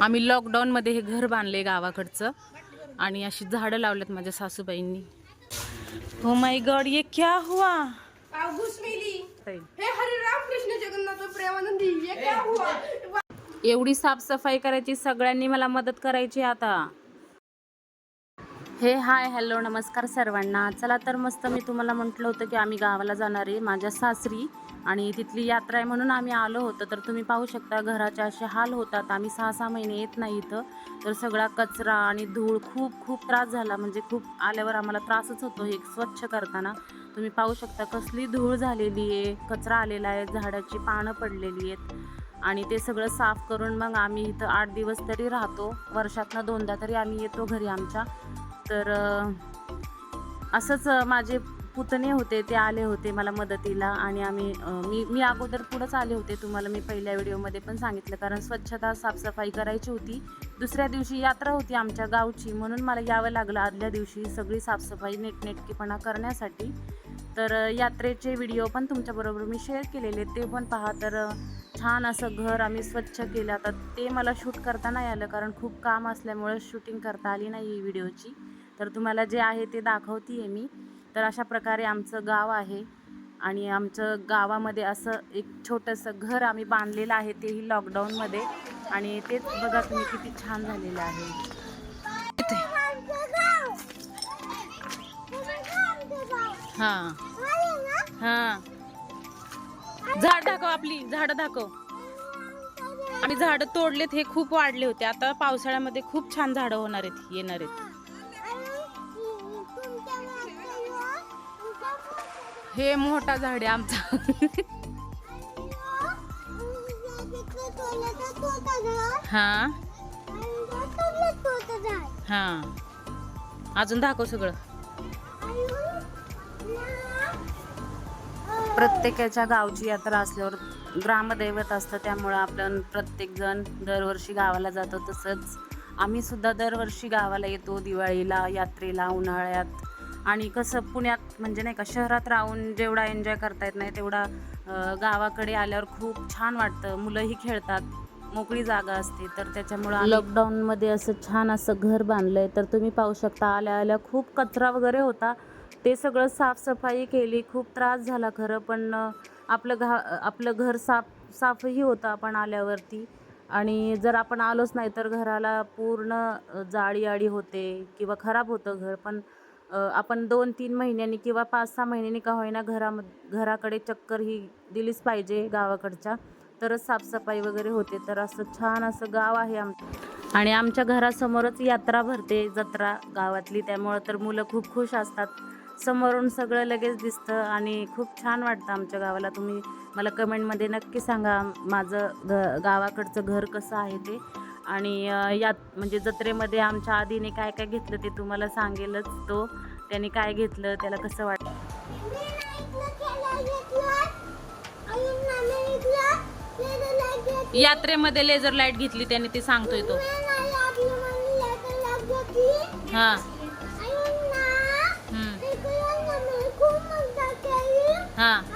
आम्ही लॉकडाऊनमध्ये हे घर बांधले गावाकडचं. आणि अशी झाडं लावलेत माझ्या सासूबाईंनी. हो माय गॉड ये क्या हुआ? घुस मिली. हे हरे राम कृष्ण जगन्नाथ प्रेमानंदी ये क्या हुआ? एवढी साफसफाई करायची सगळ्यांनी मला मदत करायची आता. हे हाय हॅलो नमस्कार सर्वांना. चला तर मस्त मी तुम्हाला म्हटलं होतं की आम्ही गावाला जाणार आहे. माझ्या सासरी आणि तिथली यात्रा आहे म्हणून आम्ही आलो होतो. तर तुम्ही पाहू शकता घराचे असे हाल होतात. आम्ही सहा सहा महिने येत नाही इथं. तर सगळा कचरा आणि धूळ खूप खूप त्रास झाला. म्हणजे खूप आल्यावर आम्हाला त्रासच होतो हे स्वच्छ करताना. तुम्ही पाहू शकता कसली धूळ झालेली आहे. कचरा आलेला आहे. झाडाची पानं पडलेली आहेत. आणि ते सगळं साफ करून मग आम्ही इथं आठ दिवस तरी राहतो. वर्षातनं दोनदा तरी आम्ही येतो घरी आमच्या. तर असंच माझे पुतणे होते ते आले होते मला मदतीला आणि आम्ही मी मी अगोदर पुढंच आले होते. तुम्हाला मी पहिल्या व्हिडिओमध्ये पण सांगितलं कारण स्वच्छता साफसफाई करायची होती. दुसऱ्या दिवशी यात्रा होती आमच्या गावची म्हणून मला यावं लागलं आदल्या दिवशी सगळी साफसफाई नीटनेटकीपणा करण्यासाठी. तर यात्रेचे व्हिडिओ पण तुमच्याबरोबर मी शेअर केलेले ते पण पहा. तर छान असं घर आम्ही स्वच्छ केलं. आता ते मला शूट करता नाही आलं कारण खूप काम असल्यामुळे शूटिंग करता आली नाही ही व्हिडिओची. तर तुम्हाला जे आहे ते दाखवते आहे मी. तर अशा प्रकारे आमचं गाव आहे. आणि आमचं गावामध्ये असं एक छोटंसं घर आम्ही बांधलेलं आहे तेही लॉकडाऊनमध्ये आणि तेच बघा तुम्ही किती छान झालेलं आहे. हां. हां. झाड दाखव आपली झाडं दाखव. आम्ही झाडं तोडलेत हे खूप वाढले होते. आता पावसाळ्यामध्ये खूप छान झाडं होणार आहेत येणार आहेत. हे मोठा झाड आहे आमचा. हा. हा. अजून दाखव सगळं. प्रत्येकाच्या गावची यात्रा असल्यावर ग्रामदैवत असतं त्यामुळं आपण प्रत्येकजण दरवर्षी गावाला जातो. तसंच आम्ही सुद्धा दरवर्षी गावाला येतो दिवाळीला यात्रेला उन्हाळ्यात. आणि कसं पुण्यात म्हणजे नाही का शहरात राहून जेवढा एन्जॉय करता येत नाही तेवढा गावाकडे आल्यावर खूप छान वाटतं. मुलंही खेळतात मोकळी जागा असते तर त्याच्यामुळं लॉकडाऊनमध्ये असं छान असं घर बांधलं आहे तर तुम्ही पाहू शकता आल्या आल्या खूप कचरा वगैरे होता. ते सगळं साफसफाई केली खूप त्रास झाला खरं पण आपलं घा आपलं घर साफ साफही होतं आपण आल्यावरती. आणि जर आपण आलोच नाही तर घराला पूर्ण जाळी आळी होते किंवा खराब होतं घर पण आपण दोन तीन महिन्यांनी किंवा पाच सहा महिन्यांनी का होईना घराम घराकडे चक्कर ही दिलीच पाहिजे गावाकडच्या. तरच साफसफाई वगैरे होते. तर असं छान असं गाव आहे आमचं आणि आमच्या घरासमोरच यात्रा भरते जत्रा गावातली. त्यामुळं तर मुलं खूप खुश असतात. समोरून सगळं लगेच दिसतं आणि खूप छान वाटतं आमच्या गावाला. तुम्ही मला कमेंटमध्ये नक्की सांगा माझं घ गावाकडचं घर कसं आहे ते. आणि यात म्हणजे जत्रेमध्ये आमच्या आधीने काय काय घेतलं ते तुम्हाला सांगेलच तो. त्याने काय घेतलं त्याला कसं वाटतं यात्रेमध्ये लेझर लाइट घेतली त्याने ते सांगतोय तो. हा. हा.